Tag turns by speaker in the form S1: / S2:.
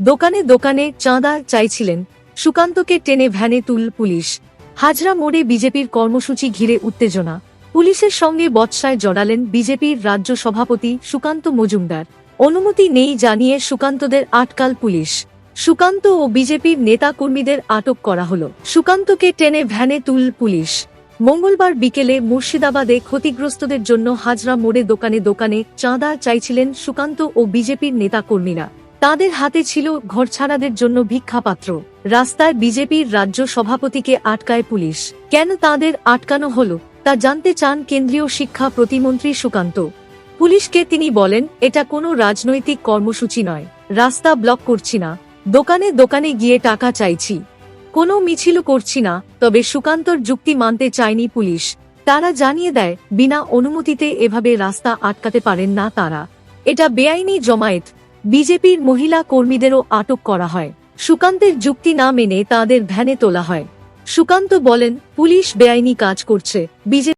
S1: দোকানে দোকানে চাঁদা চাইছিলেন। সুকান্তকে টেনে ভ্যানে তুল পুলিশ। হাজরা মোড়ে বিজেপির কর্মসূচি ঘিরে উত্তেজনা। পুলিশের সঙ্গে বৎসায় জড়ালেন বিজেপির রাজ্য সভাপতি সুকান্ত মজুমদার। অনুমতি নেই জানিয়ে সুকান্তদের আটকাল পুলিশ। সুকান্ত ও বিজেপির নেতা কর্মীদের আটক করা হল। সুকান্তকে টেনে ভ্যানে তুল পুলিশ। মঙ্গলবার বিকেলে মুর্শিদাবাদে ক্ষতিগ্রস্তদের জন্য হাজরা মোড়ে দোকানে দোকানে চাঁদা চাইছিলেন সুকান্ত ও বিজেপির নেতা কর্মীরা তাদের হাতে ছিল ঘরছাড়াদের জন্য ভিক্ষাপাত্র। রাস্তায় বিজেপির রাজ্য সভাপতিকে আটকায় পুলিশ। কেন তাদের আটকানো হলো, তা জানতে চান কেন্দ্রীয় শিক্ষা প্রতিমন্ত্রী সুকান্ত। পুলিশকে তিনি বলেন, এটা কোনো রাজনৈতিক কর্মসূচি নয়, রাস্তা ব্লক করছি না, দোকানে দোকানে গিয়ে টাকা চাইছি। কোনো মিছিল করছি না, তবে সুকান্তর যুক্তি মানতে চায়নি পুলিশ। তারা জানিয়ে দেয়, বিনা অনুমতিতে এভাবে রাস্তা আটকাতে পারেন না তারা। এটা বেআইনি জমায়েত বিজেপির মহিলা কর্মীদেরও আটক করা হয়। সুকান্তের যুক্তি না মেনে তাদের ভ্যানে তোলা হয়। সুকান্ত বলেন, পুলিশ বেআইনি কাজ করছে। বিজেপি